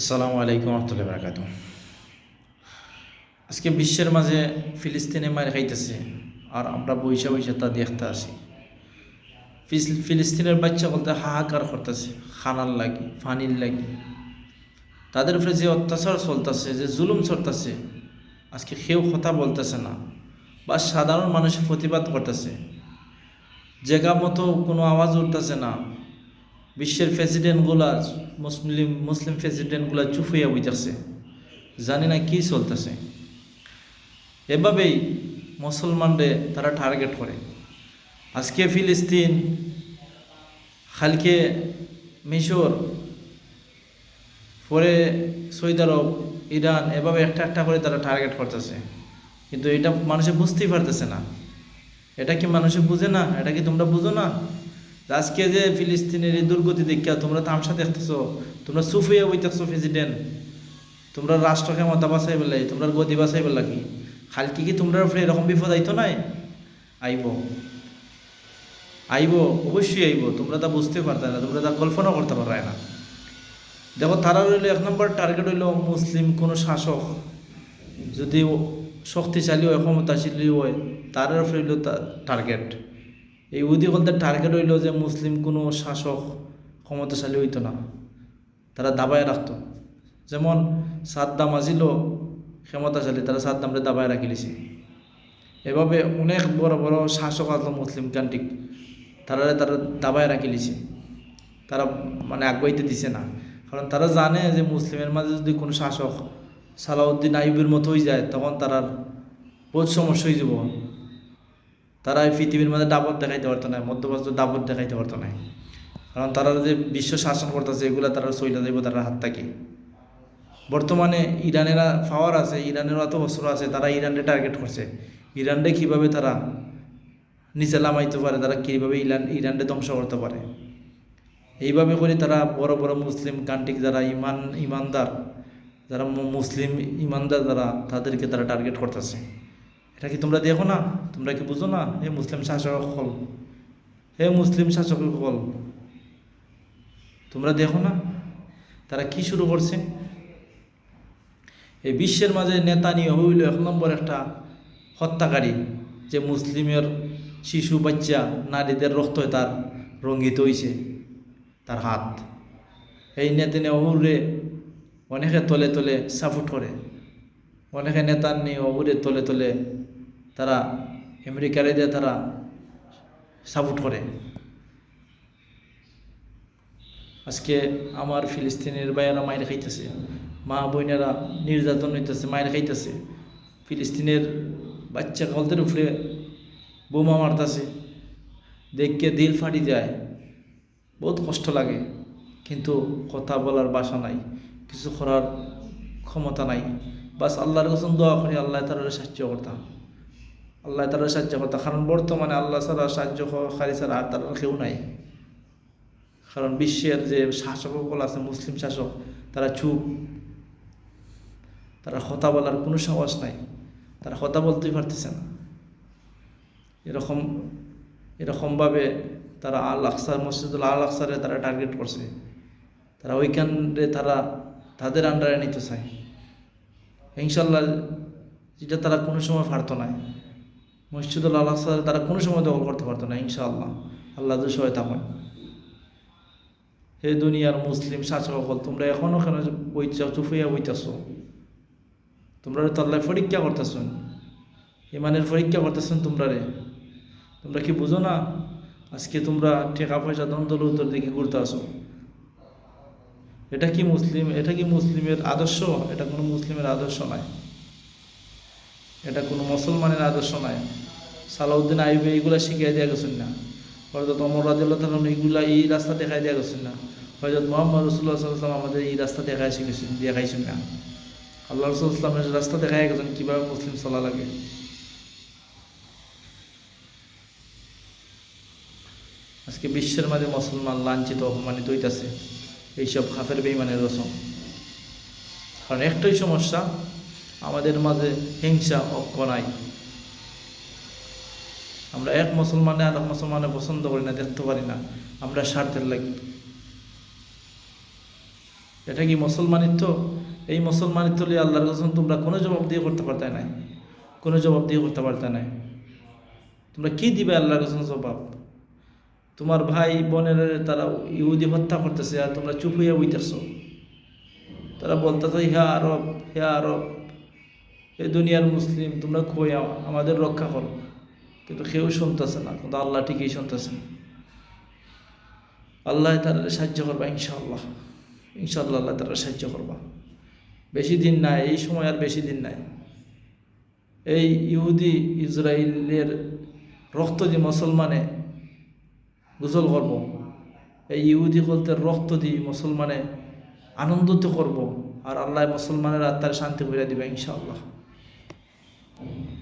আসসালামু আলাইকুম রহমতুল্লাহ বারাকাত আজকে বিশ্বের মাঝে ফিলিস্তিনে মার খাইতেছে, আর আমরা বৈশা বৈশা তা দেখতে আসি। ফিলিস্তিনের বাচ্চা বলতে হাহাকার করতেছে, খানার লাগি, ফানির লাগি। তাদের উপরে যে অত্যাচার চলতেছে, যে জুলুম চলতেছে, আজকে কেউ কথা বলতেছে না, বা সাধারণ মানুষ প্রতিবাদ করতেছে। জায়গা মতো কোনো আওয়াজ উঠতেছে না বিশ্বের প্রেসিডেন্টগুলা মুসলিম মুসলিম প্রেসিডেন্টগুলা চুপ হইয়া বইতেছে। জানি না কি চলতেছে। এভাবেই মুসলমানরে তারা টার্গেট করে। আজকে ফিলিস্তিন খালকে মিশর, পরে সৌদি আরব, ইরান, এভাবে একটা একটা করে তারা টার্গেট করতেছে। কিন্তু এটা মানুষে বুঝতেই পারতেছে না। এটা কি মানুষে বুঝে না? এটা কি তোমরা বুঝো না? আজকে যে ফিলিস্তিনের এই দুর্গতি দেখিয়া তোমরা তামসা দেখতেছো, তোমরা সুফিয়া বইতেছো প্রেসিডেন্ট। তোমরা রাষ্ট্র ক্ষমতা বাঁচাই বেলাই তোমরা গদি বাঁচাই বেলা কি? খালকি কি তোমরা উপরে এরকম বিপদ আইতো নাই? আইব। আইব, অবশ্যই আইব। তোমরা তা বুঝতে পারতে না, তোমরা তা কল্পনা করতে পারায় না। দেখো, তারা রইল এক নম্বর টার্গেট হইল মুসলিম কোনো শাসক। যদি শক্তিশালী হয়, ক্ষমতাশালী হয়, তার উপরে হইল টার্গেট এই উদি টার্গেট হইল যে মুসলিম কোনো শাসক ক্ষমতাশালী হইতো না। তারা দাবায় রাখতো। যেমন সাদ্দাম আজিল ক্ষমতাশালী, তারা সাদ্দামরে দাবায় রাখি দিছে। এভাবে অনেক বড় বড় শাসক আসলো মুসলিম কান্ট্রিক তারা তারা দাবায় রাখি দিছে। তারা মানে আগুয়াইতে দিছে না। কারণ তারা জানে যে মুসলিমের মাঝে যদি কোনো শাসক সালাউদ্দিন আইবের মতো হয়ে যায়, তখন তারা বহুত সমস্যা হয়ে যাব। তারা এই পৃথিবীর মধ্যে দাবত দেখাইতে পারতো না মধ্যপ্রাচ্য দাবত দেখাইতে পারতো না কারণ তারা যে বিশ্ব শাসন করতেছে, এগুলো তারা সইলা যাইব, তারা হাত থাকে বর্তমানে ইরানেরা পাওয়ার আছে, ইরানেরও এত অস্ত্র আছে, তারা ইরানরে টার্গেট করছে। ইরানরে কীভাবে তারা নিচে লামাইতে পারে, তারা কীভাবে ইরান, ইরানরে ধ্বংস করতে পারে? এইভাবে করে তারা বড় বড় মুসলিম কান্ট্রি যারা ইমান, ইমানদার, যারা মুসলিম ইমানদার যারা তাদেরকে তারা টার্গেট করতেছে। এটা কি তোমরা দেখো না? তোমরা কি বুঝো না? হে মুসলিম শাসক সকল। হে মুসলিম শাসক সকল। তোমরা দেখো না? তারা কি শুরু করছে? এই বিশ্বের মাঝে নেতা নিয়ে হইল এক নম্বর একটা হত্যাকারী, যে মুসলিমের শিশু, বাচ্চা, নারীদের রক্ত তার রঙ্গিত হইছে, তার হাত। এই নেতানিয়াহুরে অনেকে তলে তলে সাপোর্ট করে। অনেকে নেতার নিয়ে অহুরে তলে তলে তারা আমেরিকারে দিয়ে তারা সাপোর্ট করে। আজকে আমার ফিলিস্তিনের ভাইয়েরা মায়ের খাইতেছে। মা বোনেরা নির্যাতন হইতেছে মায়ের খাইতেছে। ফিলিস্তিনের বাচ্চা কলদের উপরে বোমা মারতেছে। দেখকে দিল ফাটি যায়। বহুত কষ্ট লাগে, কিন্তু কথা বলার বাসা নাই, কিছু করার ক্ষমতা নাই। বাস আল্লাহর কাছে দোয়া করি, আল্লাহ তারা সাহায্য করতাম আল্লাহ তারা সাহায্য করতাম কারণ বর্তমানে আল্লাহ ছাড়া সাহায্য খারি ছাড়া আর তার কেউ নাই। কারণ বিশ্বের যে শাসকসকল আছে, মুসলিম শাসক, তারা চুপ। তারা কথা বলার কোনো সাহস নাই। তারা কথা বলতেই পারতেছে না। এরকম, এরকমভাবে তারা আল আকসার মসজিদুল আল আকসারে তারা টার্গেট করছে। তারা ওইখানে তারা তাদের আন্ডারে নিতে চায়। ইনশাল্লাহ যেটা তারা কোনো সময় পারতো না। মসজিদুল আল আকসারে তারা কোনো সময় দখল করতে পারতো না, ইনশাআল্লাহ। আল্লাহ দুশয় থাকুন হে দুনিয়ার মুসলিম শাসক সকল তোমরা এখনও কেন বইচাও চুফিয়া বইতেছ? তোমরা তাল্লায় পরীক্ষা করতেছ ইমানের পরীক্ষা করতেছেন তোমরা রে তোমরা কি বুঝো না? আজকে তোমরা টাকা পয়সা দ্বন্দ্ব উত্তর দিকে ঘুরতে আসো। এটা কি মুসলিম? এটা কি মুসলিমের আদর্শ? এটা কোনো মুসলিমের আদর্শ নয়। এটা কোনো মুসলমানের আদর্শ নয়। সালাউদ্দিন আইবে এইগুলা শিখিয়ে দেওয়া গেছেন না। হয়তো অমর রাজুল্লাহ তালাম এইগুলা এই রাস্তা দেখাই দেওয়া গেছেন না। হয়তো মোহাম্মদ রসুল্লাহ সাল্লাম আমাদের এই রাস্তা দেখাই শিখেছেন, দেখাইছেন না। আল্লাহ রসুল ইসলামের রাস্তা দেখাই গেছেন, কীভাবে মুসলিম চলা লাগে। আজকে বিশ্বের মাঝে মুসলমান লাঞ্ছিত, অপমানিত হইতেছে। এইসব খাফের বেইমানের রসম কারণ একটাই সমস্যা আমাদের মাঝে হিংসা ঐক্য নাই আমরা এক মুসলমানে আর মুসলমানে পছন্দ করি না, দেখতে পারি না। আমরা স্বার্থের লাগি। এটা কি মুসলমানিত্ব? এই মুসলমানিত্ব লিয়ে আল্লাহর কাছে তোমরা কোনো জবাব দিয়ে করতে পারতে নাই। কোনো জবাব দিয়ে করতে পারতে নাই। তোমরা কি দিবে আল্লাহর কাছে জবাব? তোমার ভাই বোনের তারা ইহুদি হত্যা করতেছে আর তোমরা চুপ হইয়া বইতেছ। তারা বলতেছ হ্যা আরব হ্যা আরব এই দুনিয়ার মুসলিম, তোমরা খোয়া আমাদের রক্ষা করো। কিন্তু কেউ শুনতেছে না, কিন্তু আল্লাহ ঠিকই শুনতেছেন। আল্লাহ তারা সাহায্য করবা, ইনশাআল্লাহ। ইনশাআল্লাহ আল্লাহ তারা সাহায্য করবা। বেশি দিন নাই এই সময় আর বেশি দিন নাই। এই ইহুদি ইসরায়েলের রক্ত যে মুসলমানে গোসল করব। এই ইহুদি কলতের রক্ত দিয়ে মুসলমানে আনন্দিত করব। আর আল্লাহ মুসলমানের আত্মার শান্তি করে দিবে, ইনশাআল্লাহ। Amen.